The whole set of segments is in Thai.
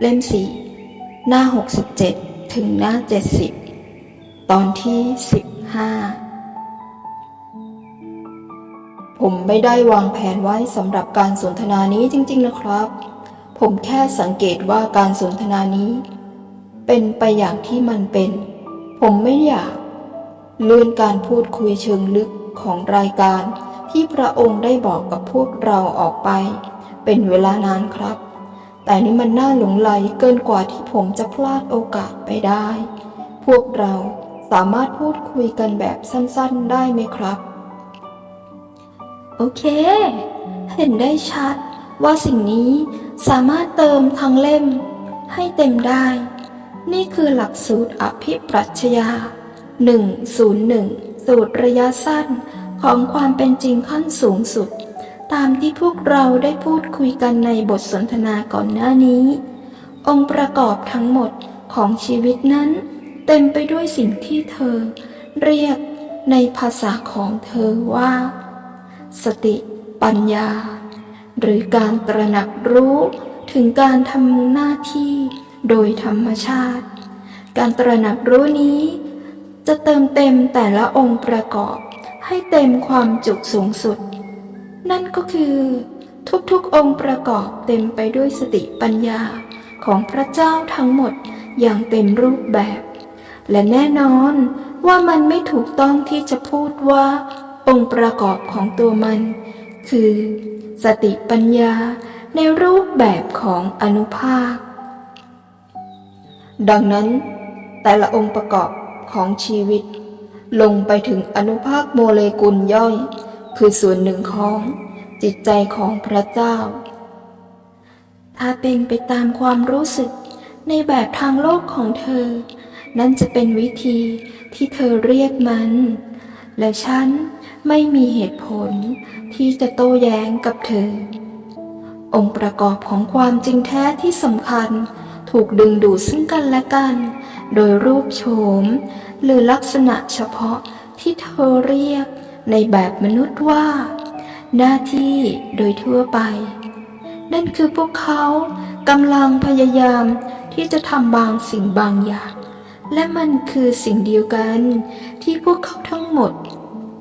เล่ม4หน้า 67 ถึงหน้า 70 ตอนที่ 15 ผมไม่ได้วางแผนไว้สำหรับการสนทนานี้จริง ๆ นะครับ ผมแค่สังเกตว่าการสนทนานี้ เป็นไปอย่างที่มันเป็น ผมไม่อยาก เลื่อนการพูดคุยเชิงลึกของรายการที่พระองค์ได้บอกกับพวกเราออกไป เป็นเวลานานครับ แต่นี่มันน่าหลงไหลเกินกว่าที่ผมจะพลาดโอกาสไปได้ พวกเราสามารถพูดคุยกันแบบสั้นๆได้ไหมครับ โอเค เห็นได้ชัดว่าสิ่งนี้สามารถเติมทั้งเล่ม ให้เต็มได้ นี่คือหลักสูตรอภิปรัชญา 101 สูตรระยะสั้นของความเป็นจริงขั้นสูงสุด ตามที่พวกเราได้พูดคุยกันในบทสนทนาก่อนหน้านี้ องค์ประกอบทั้งหมดของชีวิตนั้น เต็มไปด้วยสิ่งที่เธอ เรียกในภาษาของเธอว่า สติปัญญา หรือการตระหนักรู้ถึงการทำหน้าที่โดยธรรมชาติ การตระหนักรู้นี้ จะเติมเต็มแต่ละองค์ประกอบให้เต็มความจุสูงสุด นั่นก็คือทุกๆองค์ประกอบเต็มไปด้วยสติปัญญาของพระเจ้าทั้งหมดอย่างเต็มรูปแบบ และแน่นอนว่ามันไม่ถูกต้องที่จะพูดว่า องค์ประกอบของตัวมัน คือ สติปัญญาในรูปแบบของอนุภาค ดังนั้น แต่ละองค์ประกอบของชีวิต ลงไปถึงอนุภาคโมเลกุลย่อย คือส่วนหนึ่งของจิตใจของพระเจ้า ถ้าเป็นไปตามความรู้สึกในแบบทางโลกของเธอ นั่นจะเป็นวิธีที่เธอเรียกมัน และฉันไม่มีเหตุผลที่จะโต้แย้งกับเธอ องค์ประกอบของความจริงแท้ที่สำคัญถูกดึงดูดซึ่งกันและกัน โดยรูปโฉม หรือลักษณะเฉพาะที่เธอเรียก ในแบบมนุษย์ว่า หน้าที่โดยทั่วไป นั่นคือพวกเขากำลังพยายามที่จะทำบางสิ่งบางอย่าง และมันคือสิ่งเดียวกันที่พวกเขาทั้งหมด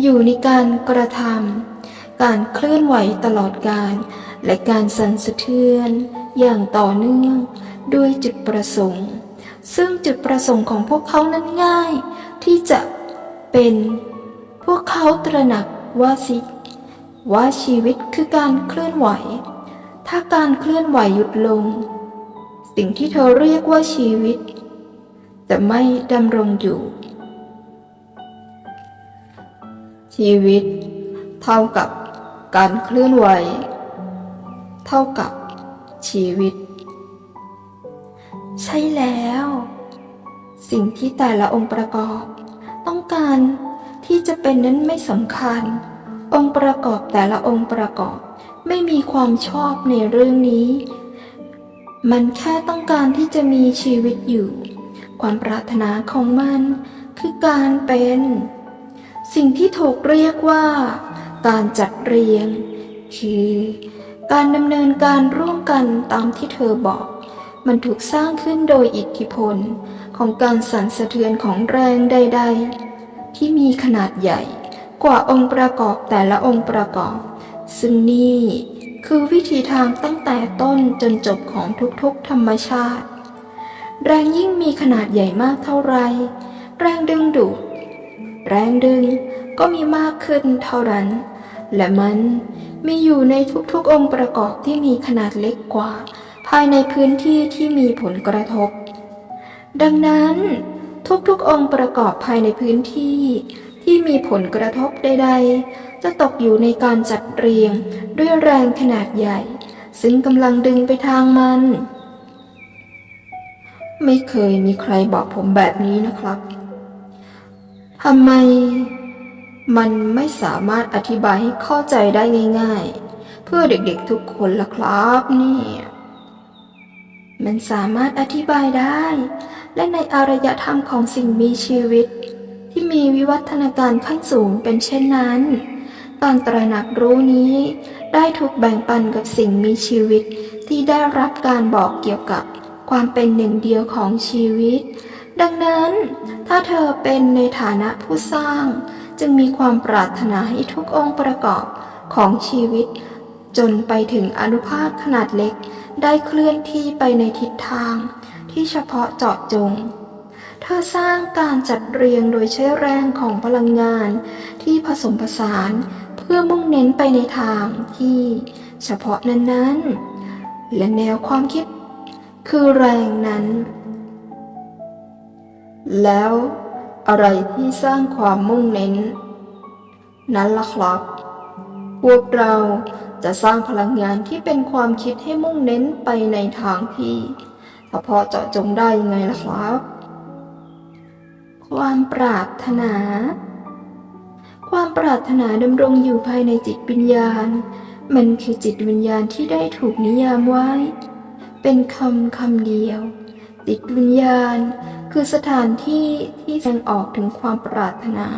อยู่ในการกระทำการเคลื่อนไหวตลอดการ และการสั่นสะเทือน อย่างต่อเนื่องด้วยจุดประสงค์ ซึ่งจุดประสงค์ของพวกเขานั้นง่าย ที่จะเป็น พวกเขาตระหนักว่าสิว่าชีวิตคือการเคลื่อนไหว ถ้าการเคลื่อนไหวหยุดลง สิ่งที่เธอเรียกว่าชีวิต จะไม่ดำรงอยู่ ชีวิต เท่ากับการเคลื่อนไหว เท่ากับชีวิต ใช่แล้ว สิ่งที่แต่ละองค์ประกอบ ต้องการ ที่จะเป็นนั้นไม่สำคัญ องค์ประกอบแต่ละองค์ประกอบ ไม่มีความชอบในเรื่องนี้ มันแค่ต้องการที่จะมีชีวิตอยู่ ความปรารถนาของมันคือการเป็น สิ่งที่ถูกเรียกว่า การจัดเรียง คือ การดำเนินการร่วมกันตามที่เธอบอกมันถูกสร้างขึ้นโดยอิทธิพลของการสั่นสะเทือนของแรงใด ๆ ที่มีขนาดใหญ่กว่าองค์ประกอบแต่ละองค์ประกอบ ซึ่งนี่คือวิธีทางตั้งแต่ต้นจนจบของทุกๆธรรมชาติ แรงยิ่งมีขนาดใหญ่มากเท่าไร แรงดึงดูดแรงดึงก็มีมากขึ้นเท่านั้น และมันมีอยู่ในทุกๆองค์ประกอบที่มีขนาดเล็กกว่า ภายในพื้นที่ที่มีผลกระทบ ดังนั้น ทุกๆองค์ประกอบภายในพื้นที่ ที่มีผลกระทบใด ๆ จะตกอยู่ในการจัดเรียงด้วยแรงขนาดใหญ่ ซึ่งกำลังดึงไปทางมัน ไม่เคยมีใครบอกผมแบบนี้นะครับทำไม มันไม่สามารถอธิบายให้เข้าใจได้ง่าย ๆ เพื่อเด็กๆทุกคนล่ะครับเนี่ยมันสามารถอธิบายได้ และในอารยธรรมของสิ่งมีชีวิต ที่มีวิวัฒนาการขั้นสูงเป็นเช่นนั้น การตระหนักรู้นี้ ได้ถูกแบ่งปันกับสิ่งมีชีวิตที่ได้รับการบอกเกี่ยวกับความเป็นหนึ่งเดียวของชีวิต ดังนั้น ถ้าเธอเป็นในฐานะผู้สร้าง จึงมีความปรารถนาให้ทุกองค์ประกอบของชีวิต จนไปถึงอนุภาคขนาดเล็กได้เคลื่อนที่ไปในทิศทาง ที่เฉพาะเจาะจง เธอสร้างการจัดเรียงโดยใช้แรงของพลังงานที่ผสมผสานเพื่อมุ่งเน้นไปในทางที่เฉพาะนั้นๆ และแนวความคิด คือแรงนั้น แล้วอะไรที่สร้างความมุ่งเน้น นั้นล่ะครับ พวกเราจะสร้างพลังงานที่เป็นความคิดให้มุ่งเน้นไปในทางที่ พาะเจาะจงได้ยังไงล่ะครับ ความปรารถนา ความปรารถนาดำรงอยู่ภายในจิตวิญญาณ มันคือจิตวิญญาณที่ได้ถูกนิยามไว้ เป็นคำคำเดียว จิตวิญญาณคือสถานที่ที่แสดงออกถึงความปรารถนา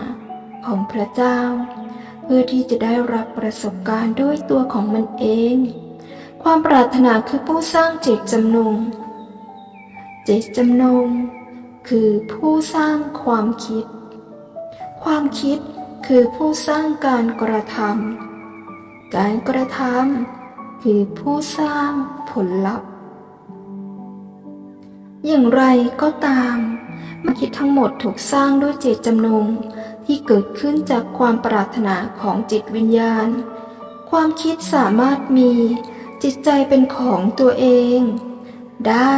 ของพระเจ้า เพื่อที่จะได้รับประสบการณ์ด้วยตัวของมันเอง ความปรารถนาคือผู้สร้างเจตจำนง เจตจำนง คือผู้สร้างความคิด ความคิดคือผู้สร้างการกระทำการกระทำคือผู้สร้างผลลัพธ์ อย่างไรก็ตามมคิดทั้งหมดถูกสร้างด้วยเจตจำนงที่เกิดขึ้นจากความปรารถนาของจิตวิญญาณ ความคิดสามารถมีจิตใจเป็นของตัวเอง ได้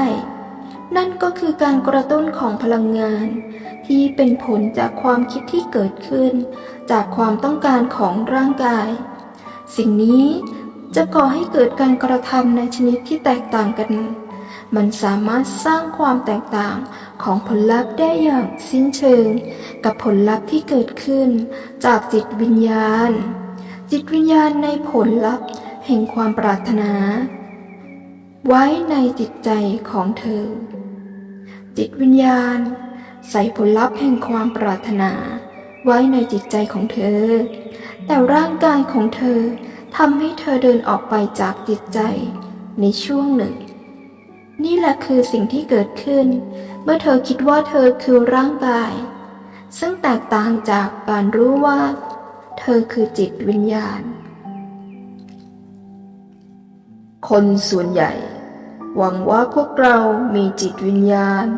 นั่นก็คือการกระตุ้นของพลังงาน ที่เป็นผลจากความคิดที่เกิดขึ้น จากความต้องการของร่างกาย สิ่งนี้จะก่อให้เกิดการกระทำในชนิดที่แตกต่างกัน มันสามารถสร้างความแตกต่างของผลลัพธ์ได้อย่างสิ้นเชิง กับผลลัพธ์ที่เกิดขึ้น จากจิตวิญญาณ จิตวิญญาณในผลลัพธ์แห่งความปรารถนา ไว้ในจิตใจของเธอ จิตวิญญาณ ใส่ผลลัพธ์แห่งความปรารถนา ไว้ในจิตใจของเธอ แต่ร่างกายของเธอทำให้เธอเดินออกไปจากจิตใจในช่วงหนึ่ง นี่แหละคือสิ่งที่เกิดขึ้น เมื่อเธอคิดว่าเธอคือร่างกาย ซึ่งแตกต่างจากการรู้ว่า เธอคือจิตวิญญาณ คนส่วนใหญ่ หวังว่าพวกเรามีจิตวิญญาณ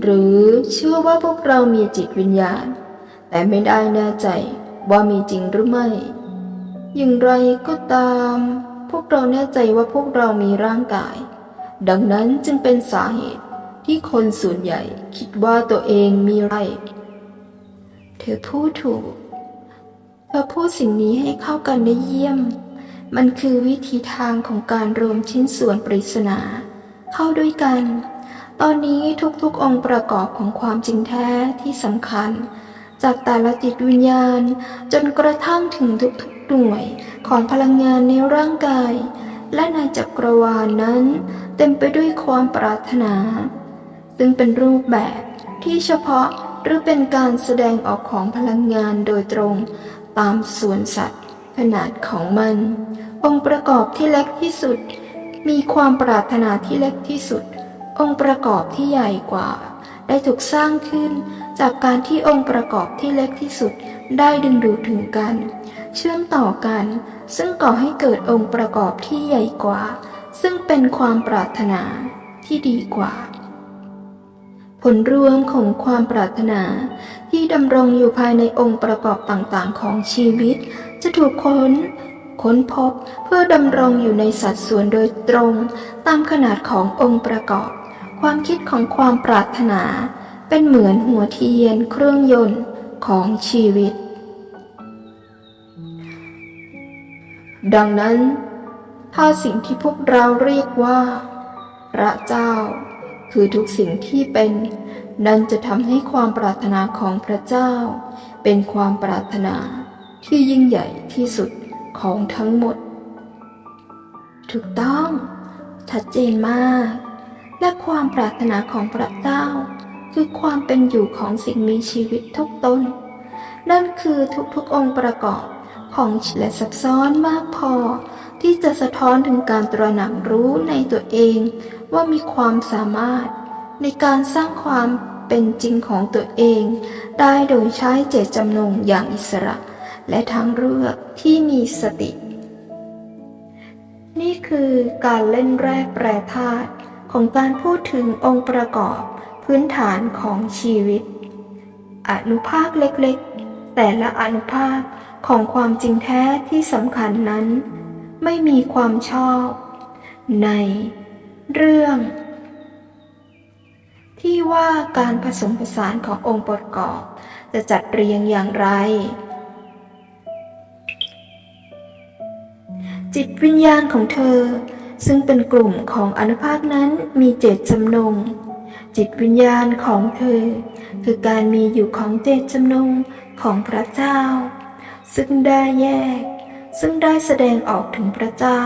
หรือเชื่อว่าพวกเรามีจิตวิญญาณ แต่ไม่ได้แน่ใจว่ามีจริงหรือไม่ อย่างไรก็ตาม พวกเราแน่ใจว่าพวกเรามีร่างกาย ดังนั้นจึงเป็นสาเหตุที่คนส่วนใหญ่คิดว่าตัวเองมีไร เธอพูดถูก เธอพูดสิ่งนี้ให้เข้ากันได้เยี่ยม มันคือวิธีทางของการรวมชิ้นส่วนปริศนา เข้าด้วยกัน ตอนนี้ทุกๆองค์ประกอบของความจริงแท้ที่สำคัญ จากแต่ละจิตวิญญาณ จนกระทั่งถึงทุกๆหน่วยของพลังงานในร่างกาย และในจักรวาลนั้น เต็มไปด้วยความปรารถนา ซึ่งเป็นรูปแบบที่เฉพาะหรือเป็นการแสดงออกของพลังงานโดยตรงตามส่วนสัตว์ ขนาดของมัน องค์ประกอบที่เล็กที่สุด มีความปรารถนาที่เล็กที่สุด องค์ประกอบที่ใหญ่กว่า ได้ถูกสร้างขึ้น จากการที่องค์ประกอบที่เล็กที่สุดได้ดึงดูดถึงกัน เชื่อมต่อกัน ซึ่งก่อให้เกิดองค์ประกอบที่ใหญ่กว่า ซึ่งเป็นความปรารถนาที่ดีกว่า ผลรวมของความปรารถนา ที่ดำรงอยู่ภายในองค์ประกอบต่างๆ ของชีวิต จะถูกค้นค้นพบเพื่อดำรงอยู่ในสัดส่วนโดยตรงตามขนาดขององค์ประกอบ ความคิดของความปรารถนา เป็นเหมือนหัวเทียนเครื่องยนต์ของชีวิต ดังนั้น ถ้าสิ่งที่พวกเราเรียกว่า พระเจ้า คือทุกสิ่งที่เป็น นั่นจะทำให้ความปรารถนาของพระเจ้า เป็นความปรารถนาที่ยิ่งใหญ่ที่สุดของทั้งหมด ถูกต้อง ชัดเจนมาก และความปรารถนาของพระเจ้า คือความเป็นอยู่ของสิ่งมีชีวิตทุกตน นั่นคือทุกๆองค์ประกอบของและซับซ้อนมากพอ ที่จะสะท้อนถึงการตระหนักรู้ในตัวเองว่ามีความสามารถ ในการสร้างความเป็นจริงของตัวเอง ได้โดยใช้เจตจำนงอย่างอิสระ และทางเลือกที่มีสติ นี่คือการเล่นแรกแปรธาตุ ของการพูดถึงองค์ประกอบพื้นฐานของชีวิต อนุภาคเล็กๆ แต่ละอนุภาคของความจริงแท้ที่สำคัญนั้น ไม่มีความชอบ ในเรื่อง ที่ว่าการผสมผสานขององค์ประกอบ จะจัดเรียงอย่างไร จิตวิญญาณของเธอ ซึ่งเป็นกลุ่มของอนุภาคนั้นมีเจตจำนง จิตวิญญาณของเธอ คือการมีอยู่ของเจตจำนงของพระเจ้า ซึ่งได้แยก ซึ่งได้แสดงออกถึงพระเจ้า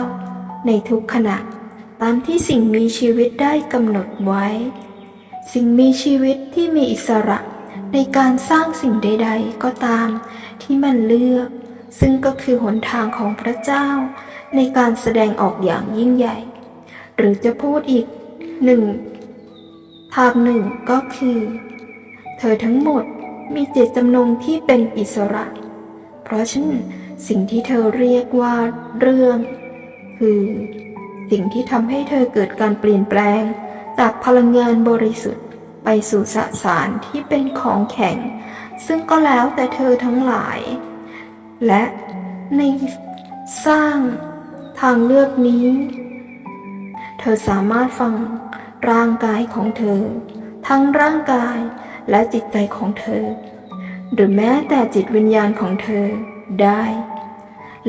ในทุกขณะตามที่สิ่งมีชีวิตได้กำหนดไว้ สิ่งมีชีวิตที่มีอิสระในการสร้างสิ่งใด ๆ ก็ตามที่มันเลือก ซึ่งก็คือหนทางของพระเจ้า ในการแสดงออกอย่างยิ่งใหญ่ หรือจะพูดอีกหนึ่งทางหนึ่งก็คือ เธอทั้งหมดมีเจตจำนงที่เป็นอิสระ เพราะฉะนั้นสิ่งที่เธอเรียกว่าเรื่อง คือ สิ่งที่ทำให้เธอเกิดการเปลี่ยนแปลง จากพลังงานบริสุทธิ์ไปสู่สสารที่เป็นของแข็ง ซึ่งก็แล้วแต่เธอทั้งหลาย และในสร้าง ทางเลือกนี้ เธอสามารถฟังร่างกายของเธอ ทั้งร่างกายและจิตใจของเธอ หรือแม้แต่จิตวิญญาณของเธอได้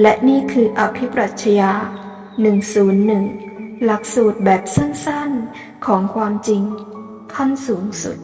และนี่คืออภิปรัชญา 101 หลักสูตรแบบสั้นๆของความจริงขั้นสูงสุด